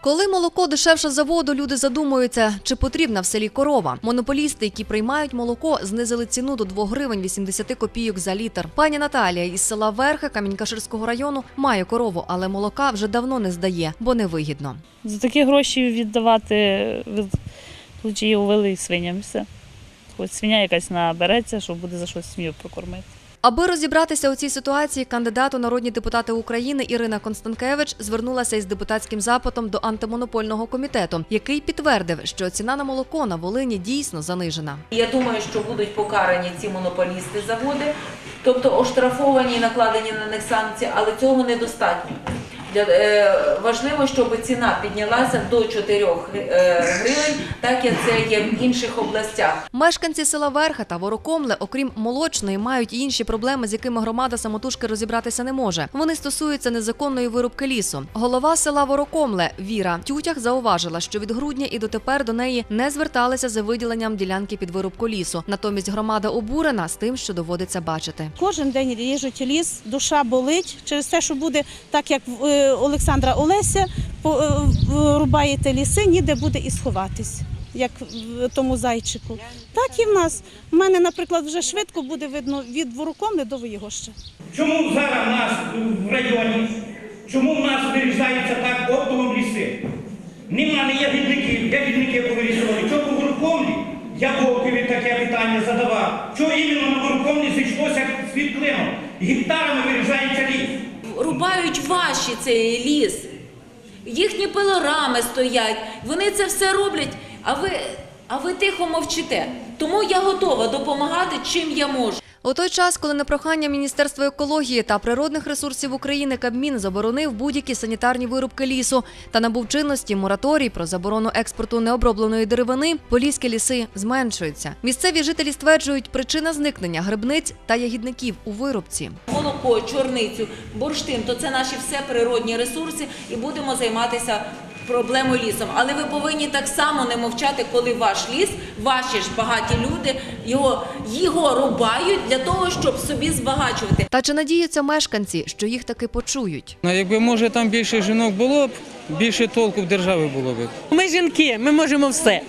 Коли молоко дешевше заводу, люди задумуються, чи потрібна в селі корова. Монополісти, які приймають молоко, знизили ціну до 2 гривень 80 копійок за літр. Пані Наталія із села Верха Камінькаширського району має корову, але молока вже давно не здає, бо невигідно. За такі гроші віддавати від- лучше її увели і свиням. Все. Хоч свиня якась набереться, що буде за щось сім'ю прокормити. Аби розібратися у цій ситуації, кандидат у народні депутати України Ірина Констанкевич звернулася із депутатським запитом до антимонопольного комітету, який підтвердив, що ціна на молоко на Волині дійсно занижена. Я думаю, що будуть покарані ці монополісти заводи, тобто оштрафовані і накладені на них санкції, але цього недостатньо. Для, е, важливо, щоб ціна піднялася до 4 е, гривень, так як це є в інших областях. Мешканці села Верха та Ворокомле, окрім молочної, мають і інші проблеми, з якими громада самотужки розібратися не може. Вони стосуються незаконної вирубки лісу. Голова села Ворокомле Віра Тютях зауважила, що від грудня і дотепер до неї не зверталися за виділенням ділянки під вирубку лісу. Натомість громада обурена з тим, що доводиться бачити. Кожен день ріжуть ліс, душа болить через те, що буде так, як в е, Олександра Олеся, е, рубаєте ліси, ніде буде і сховатись, як в тому зайчику. Так і в нас. У мене, наприклад, вже швидко буде видно від Ворокомли до Воєгоща. Чому зараз в нас в районі, чому в нас вирізаються так оптовом ліси? Нема, не є гідників, де гідники повирізували? Чого по Ворукомлі? Я Вовкові таке питання задавав. Чого іменно на Ворукомлі зійшлося світ клином? Гектарами вирізається ліс. Рубають ваші цей ліс, їхні пилорами стоять, вони це все роблять, а ви, а ви тихо мовчите. Тому я готова допомагати, чим я можу. У той час, коли на прохання Міністерства екології та природних ресурсів України Кабмін заборонив будь-які санітарні вирубки лісу та набув чинності мораторій про заборону експорту необробленої деревини, поліські ліси зменшуються. Місцеві жителі стверджують, причина зникнення грибниць та ягідників у вирубці. Молоко, чорницю, бурштин то це наші все природні ресурси, і будемо займатися проблемою лісом. Але ви повинні так само не мовчати, коли ваш ліс, ваші ж багаті люди його, його рубають для того, щоб собі збагачувати. Та чи надіються мешканці, що їх таки почують? Ну, якби може там більше жінок було б, більше толку в державі було б. Ми жінки, ми можемо все.